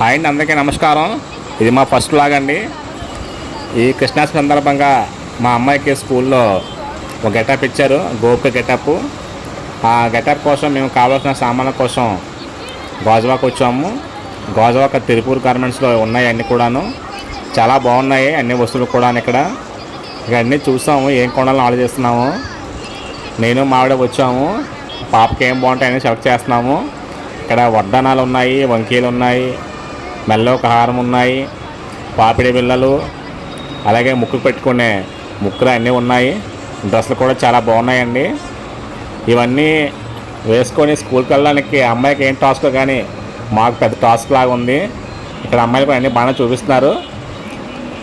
Hi అండి అందరికీ నమస్కారం. ఇది మా ఫస్ట్ లాగ్ అండి. ఈ కృష్ణాష్టమి సందర్భంగా మా అమ్మాయికి స్కూల్లో ఒక గెటప్ ఇచ్చారు గోపిక గెటప్. ఆ గెటప్ కోసం మేము కావాల్సిన సామాన్ల కోసం గాజువాక వచ్చాము. గాజువాక తిరుపూర్ గార్మెంట్స్లో ఉన్నాయి అన్నీ కూడాను. చాలా బాగున్నాయి అన్ని వస్తువులు కూడా ఇక్కడ. ఇక అన్నీ చూసాము ఏం కొనాలని ఆలోచిస్తున్నాము నేను మావిడ వచ్చాము. పాపకి ఏం బాగుంటాయని సెలెక్ట్ చేస్తున్నాము. ఇక్కడ వడ్డానాలు ఉన్నాయి వంకీలు ఉన్నాయి. మెల్ల ఒక హారం ఉన్నాయి పాపిడి బిళ్ళలు అలాగే ముక్కు పెట్టుకునే ముక్కులు అన్నీ ఉన్నాయి. డ్రెస్సులు కూడా చాలా బాగున్నాయండి. ఇవన్నీ వేసుకొని స్కూల్కి వెళ్ళడానికి అమ్మాయికి ఏం టాస్క్ కానీ మాకు పెద్ద టాస్క్ లాగా ఉంది. ఇక్కడ అమ్మాయిలు కూడా అన్నీ బాగా చూపిస్తున్నారు.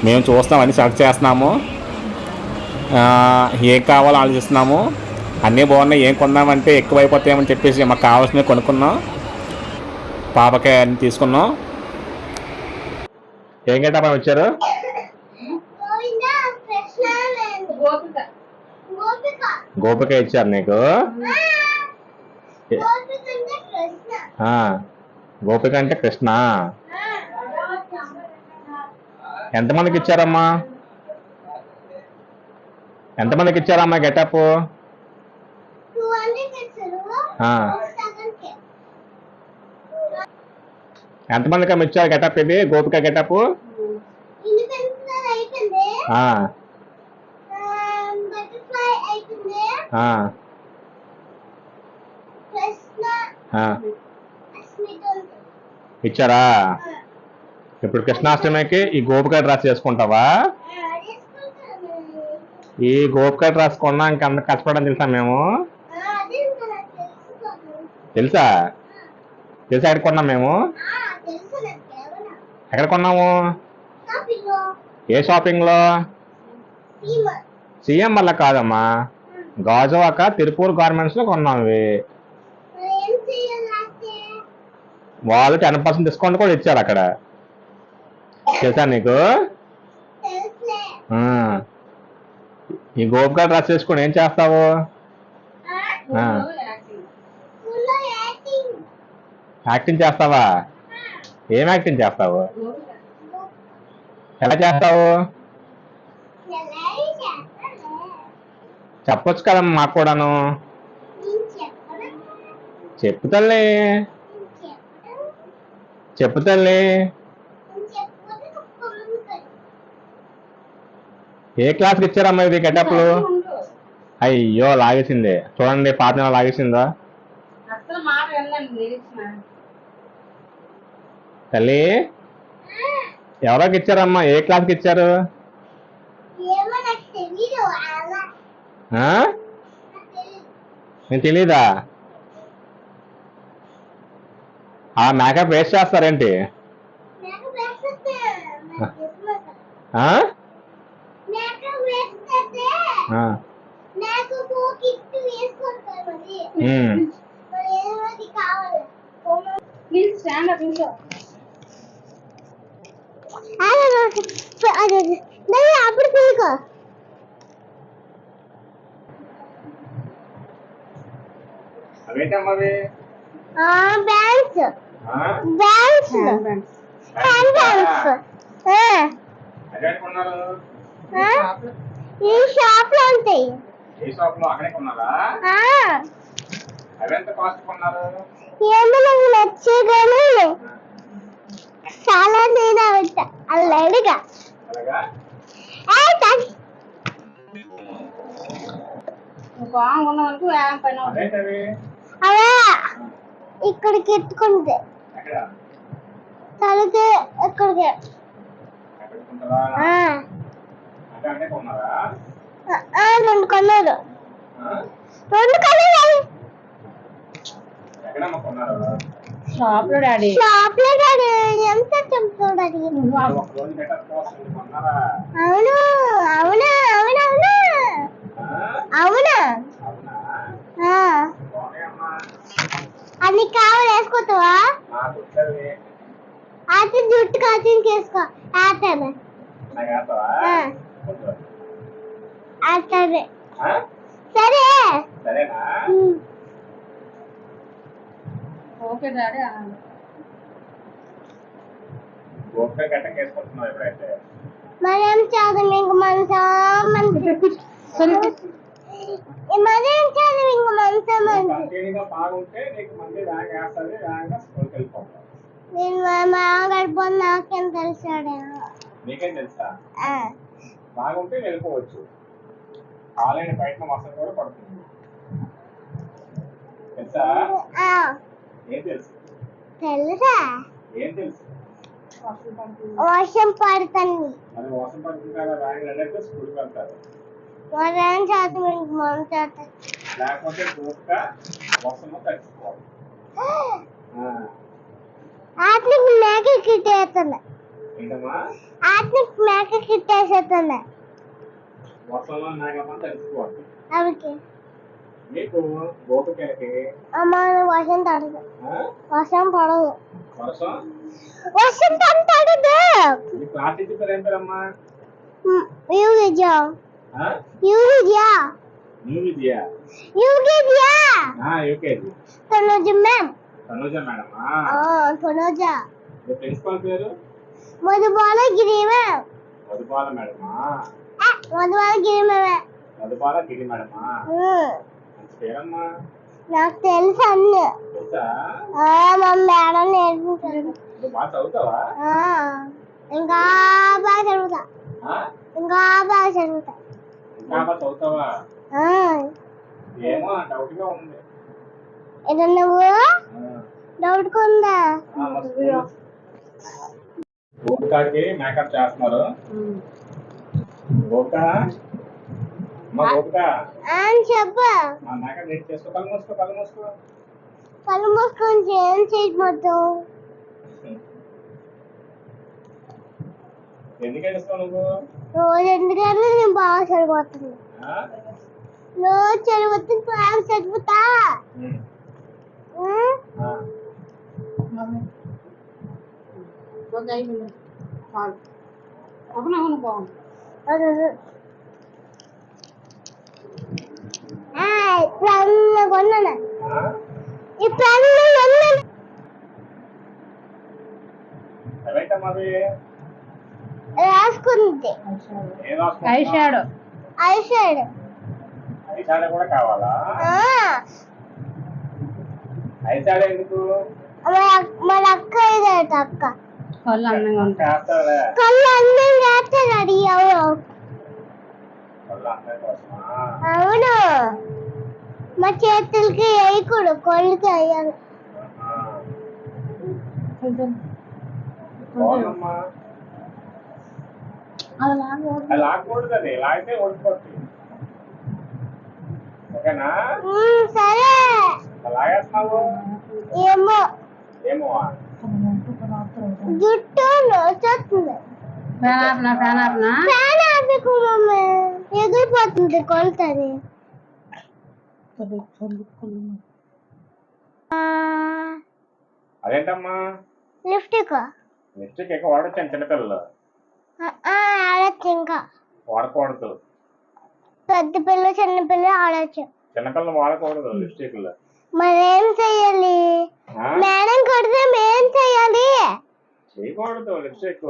మేము చూస్తాం అన్నీ సెలెక్ట్ చేస్తున్నాము. ఏం కావాలో ఆలోచిస్తున్నాము. అన్నీ బాగున్నాయి ఏం కొందామంటే ఎక్కువైపోతాయేమని చెప్పేసి మాకు కావాల్సినవి కొనుక్కున్నాం. పాపకి అన్నీ తీసుకున్నాం. ఏం గెటప్ వచ్చారు? గోపిక. గోపిక. గోపిక ఇచ్చారు నీకు? గోపిక అంటే కృష్ణ ఆ, గోపిక అంటే కృష్ణ. ఎంతమందికి ఇచ్చారమ్మా? ఎంతమందికి ఇచ్చారమ్మా గెటప్ టూ హండ్రెడ్ ఇచ్చారు ఆ. సెకండ్ కే ఎంతమందికి ఇచ్చారు గెటప్ ఇది? గోపిక గెటప్? ఇచ్చారా? ఇప్పుడు కృష్ణాష్టమికి ఈ గోపిక డ్రెస్ వేసుకుంటావా? ఈ గోపిక డ్రెస్ కొన్నా ఇంకంత కష్టపడడం తెలుసా మేము? ఇంకా తెలుసా. తెలుసా? ఎక్కడ కొన్నాం మేము? ఎక్కడ కొన్నాము ఏ షాపింగ్లో? సీఎం వల్ల కాదమ్మా. గాజువాక తిరుపూర్ గార్మెంట్స్లో కొన్నాం ఇవి వాళ్ళు టెన్ పర్సెంట్ డిస్కౌంట్ కూడా ఇచ్చారు అక్కడ. తెలుసా నీకు. ఈ గోపిక డ్రెస్ వేసుకొని ఏం చేస్తావు? యాక్టింగ్ చేస్తావా? ఏం యాక్టింగ్ చేస్తావు? ఎలా చేస్తావు? చెప్పొచ్చు కదమ్మా మాకు కూడాను. నేను చెప్పుతల్లి చెప్పు తల్లి. చెప్పు తల్లి. ఏ క్లాస్కి ఇచ్చారమ్మా ఇది గెటప్లు? అయ్యో లాగేసింది. చూడండి పాత నెల లాగేసిందా అసలు మాట వెళ్ళండి నిరీక్షణ తల్లి ఎవరికి ఇచ్చారమ్మా ఏ క్లాస్కి ఇచ్చారు? నాకు తెలీదు ఆ? మేకప్ వేస్ట్ చేస్తారేంటి? నాకు వేస్తే నాకు ఇష్టమే కదా. ఆ? నాకు వేస్తే ఆ. నాకు కిట్ వేసుకుంటాను మరి ఉమ్. మరి ఏమది కావాలి ప్లీజ్ స్టాండ్ అప్ నిమిషం అప్పుడు తీసుకో అవేంటమ్మా అవి? బ్యాంక్స్ ఆ? Banks hand? ఈ షాప్లో ఉంటాయి. ఏ షాప్లో అక్కడే కొన్నారా? ఆ, అవెంత కాస్ట్ కొన్నారు? ఏమో నాకు నచ్చే కానీ చాలా నేను అవిట అల్లడిగా అవే ఇక్కడికి ఎత్తుకుంటే. తలకి ఇక్కడికి రెండు కొన్నారు? రెండు కొన్నారు? షాప్లో డాడీ షాప్లో డాడీ ఎంత చెప్తాడు డాడీ అవును అవునా అవునా అవునా? అవునా అది కావాలి వేసుకోతావా అది జుట్టు కటింగ్ చేసుకో ఆటనే నాకు వేస్తావా ఆ. వద్దు. ఆటనే ఆ? సరే సరేనా. ఓకే డాడీ అన్నాను గోక గట్టం వేసుకుంటున్నావు ఎప్పుడైతే? మరేం చదువు మనసా మరేం చదువు ఇంక మనసా మంచి కంటిన్యూగా బాగుంటే నీకు మళ్ళీ ర్యాంక్ వేస్తుంది ర్యాంక్ స్కూల్కి వెళ్ళిపోతావు. నేను మా మాట్లాడిపోయి నాకేం తెలిసాడు నీకేం తెలుసా? బాగుంటే వెళ్ళిపోవచ్చు. ఆన్లైన్ బయట మసం కూడా పడుతుంది. తెలుసా? ఏం తెలుసు? వర్షం పడుతుంది. చదువు మన చదువు లేకపోతే పూర్తిగా ఆత్మకి మేక కిట్టేస్తుంది ఆత్మకి మేక కిట్టేసేస్తుంది వర్షంలో నాగమ్మ మీకు గోపికలకి అమ్మ వర్షం తడదు వర్షం పడదు. వర్షం? వర్షం తడదు మీ క్లాస్ టీచర్ పేరు ఏం పేరమ్మా యూగిజా ఆ? యూగిజా న్యూ విద్య యూగిజా యూకేజీ. తనుజ మ్యామ్. తనుజ మేడమా తనుజ. మీ ప్రిన్సిపల్ పేరు? మధుబాల గిరి మ్యామ్. మధుబాల మేడమా? మధుబాల గిరి మ్యామ్. మధుబాల గిరి మేడమా నాకు తెలుసు అన్ని. తెలుసా? ఆ, మా మేడం ఇంకా బాగా చదువుతా. ఆ? ఇంకా బాగా చదువుతా. డౌట్ ఉంది. మేకప్ చేస్తున్నారు. కళ్ళు మూసుకో కళ్ళు మూసుకో. కళ్ళు మూసుకొని ఏం చేయకపోతావు ఎందుకు ఏడుస్తావు నువ్వు? రోజు ఎందుకంటే నేను బాగా చదిపోతుంది ఆ? రోజు బాగా బాగుంది అది అది. ఆయ్, ఇప్పుడు కొన్నాను? ఇప్పుడు కొన్నాను? రాసుకుంది. ఏం రాసుకుంటున్నావు? Eye shadow. ఐషాడ్ ఐషాడో కూడా కావాలా? ఐషాడో ఎందుకు? మన అక్క ఇదట అక్క. కళ్ళు అందంగా ఉంటాయి. కళ్ళు అన్నీ చేస్తాడు అది అవును వాళ్ళ అన్నయ్య కోసమా అవును మా చేతులకి వేయకూడదు కొళ్ళకి వేయాలి సరే. ఏమో. ఏమో? జుట్టు నొచ్చేస్తుంది. ఫ్యాన్ ఆపనా ఫ్యాన్ ఆపనా ఫ్యాన్ ఆపకు మమ్మీ. ఎగిరిపోతుంది కొలుతుంది అదేంటమ్మా? లిఫ్ట్కు లిప్స్టిక్ ఎక్కువ వాడొచ్చాను చిన్నపిల్లలు. ఆడచ్చు ఇంకా వాడకూడదు. పెద్ద పిల్ల చిన్న పిల్ల ఆడచ్చు చిన్నపిల్లలు వాడకూడదు లిప్స్టిక్లు. మరేం చెయ్యాలి? మేడం కొడితే మేం చెయ్యాలి. చేయకూడదు లిప్స్టిక్.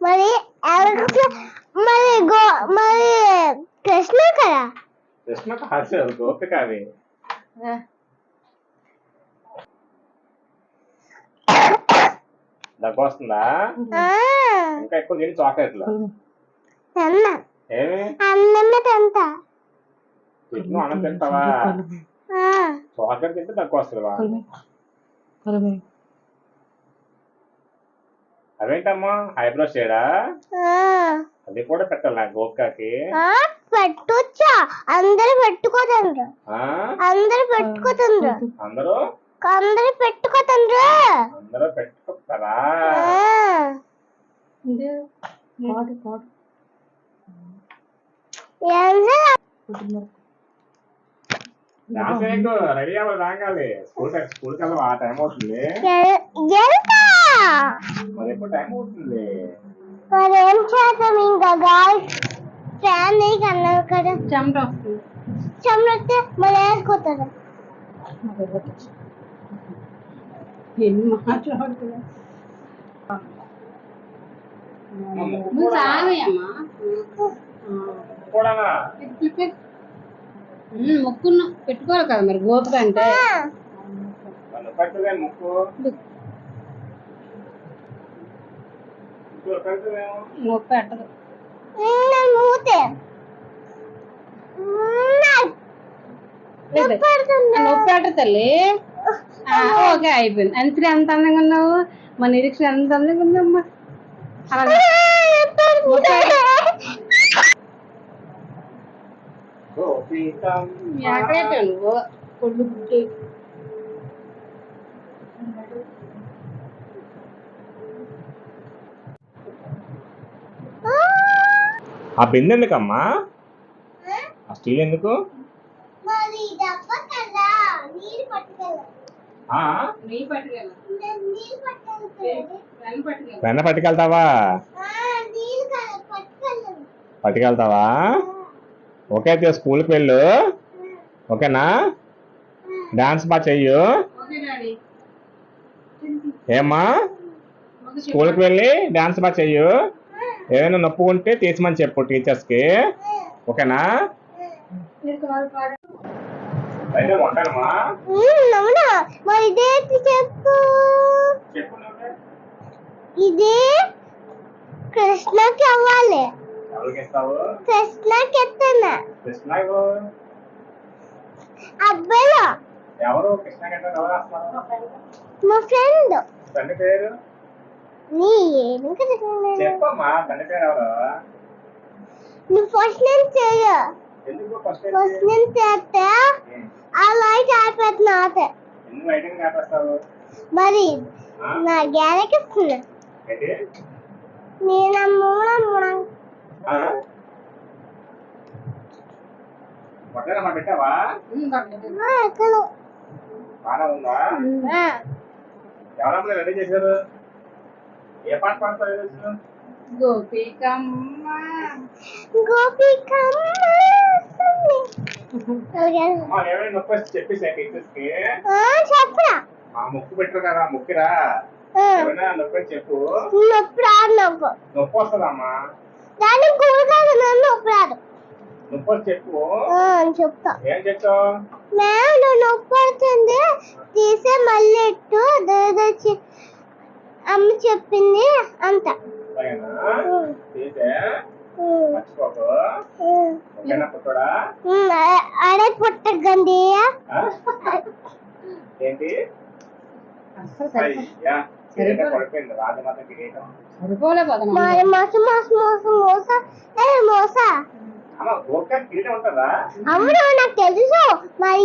మరి ఎవరికి మరి గో మరి కృష్ణ కదా? కృష్ణ కాదు గోపిక అవి దగ్గు వస్తుందా? ఆ, ఇంకా ఎక్కువ తిని చాక్లెట్లు. ఏమి? అన్నం తింటావా? చాక్లెట్ తింటే దగ్గు వస్తుంది బాగా అవేంటమ్మా ఐబ్రో షేడా ఆ. అది కూడా పెట్టాలి నాకు గోపికకి పెట్టొచ్చా అందరు పెట్టుకోదండ్రు. ఆ? అందరు పెట్టుకోతుండ్రు. అందరూ? అందరు పెట్టుకోతుండ్రు. అందరూ నీకు రెడీ అవ్వాలి రాగాలి. స్కూల్ టైం స్కూల్ కల్లా ఆ టైం అవుతుంది. మరి ఎక్కువ టైం అవుతుంది? మరి ఏం చేద్దాం ఇంకా ఫ్యాన్ కన్నావు కదా. చెమట వస్తుంది. చెమ్మడితే మళ్ళీ వేసుకుంటుంది ఎన్ని మాట్లాడుతున్నా? మొక్కున్న. పెట్టుకోవాలి కదా మరి గోపిక అంటే. ముక్కు. పెట్టదు మూతే లేదు. నొప్పి పెట్టదు తల్లి ఆ, ఓకే అయిపోయింది అంతే ఎంత అందంగా ఉన్నావు మన నిరీక్షణ ఎంత అందంగా ఉందమ్మా ఎక్కడైతే నువ్వు కొళ్ళు పుట్టి ఆ బిందె ఎందుకమ్మా? ఆ స్టీల్ ఎందుకు? వెన్న పట్టుకెళ్తావా? పట్టుకెళ్తావా? ఓకే అయితే స్కూల్కి వెళ్ళు. ఓకేనా? డాన్స్ బాగా చెయ్యు. ఏమ్మా? స్కూల్కి వెళ్ళి డాన్స్ బాగా చెయ్యు. ఏదైనా నొప్పి ఉంటే తీసిమని చెప్పు టీచర్స్కి. ఓకేనా? ఇదేంటి చెప్పు? చెప్పు ఇది కృష్ణకి అవ్వాలి. కృష్ణకి ఎత్తనా? అబ్బాయిలో ఎవరు కృష్ణ మా ఫ్రెండ్. తండ్రి పేరు? నీ ఏం కృష్ణ చెప్పమ్మా తండ్రి పేరు ఎవరు నువ్వు ఫస్ట్ నేను చేయ ఎందుకు ఫస్ట్ ఫస్ట్ నేను చేస్తే ఆ లైట్ ఆడిపోతున్నా ఆట ఎందుకు లైటింగ్ కాపేస్తావు మరి? నా గ్యారెకి ఇస్తున్నా ఏంటి నేను మూడ మూడ ఆ? పొట్టేనమ్మా పెట్టావా? ఎక్కడ. బాగా ఉందా? ఎవరమ్మా రెడీ చేశారు? గోపికమ్మ. గోపికమ్మ చెప్పేసా టీచర్స్కి చెప్పరా ఆ ముక్కు పెట్టరు కదా ముక్కిరా. నొప్పి చెప్పు. నొప్పి రాదు నాకు. నొప్పి వస్తుందమ్మా. నన్ను నొప్పి రాదు. నొప్పి చెప్పు. ఆ, చెప్తా. ఏం చెప్తావు నొప్పి పడుతుంది. తీసే మళ్ళీ ఎట్టు అమ్మ చెప్పింది అంత. అడే పుట్టగండి? ఏంటి? సరిపోలే. మోస మోస మోస మోస. ఏ మోస. అవును నాకు తెలుసు. మరి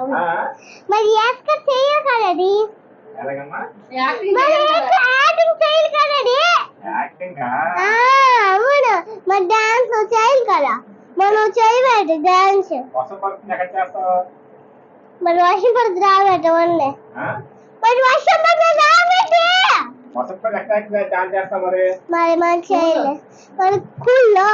అవును. ఆ? మరి యాసక చేయగలది ఎలాగమ్మా? యాక్టింగ్ అవును. మరి డాన్స్ చేయాలి కదా. మనం చేయలేదు డాన్స్ వర్షం పడుతుంది ఎక్కడ చేస్తావు? మరి వర్షం పడితే రాబెట్ట వండి ఆ? మరి వర్షం పడితే రాబెట్టి. వర్షం పడి ఎక్కడ డాన్స్ చేస్తావు మరి? మరి మనం చేయలేదు మరి స్కూల్లో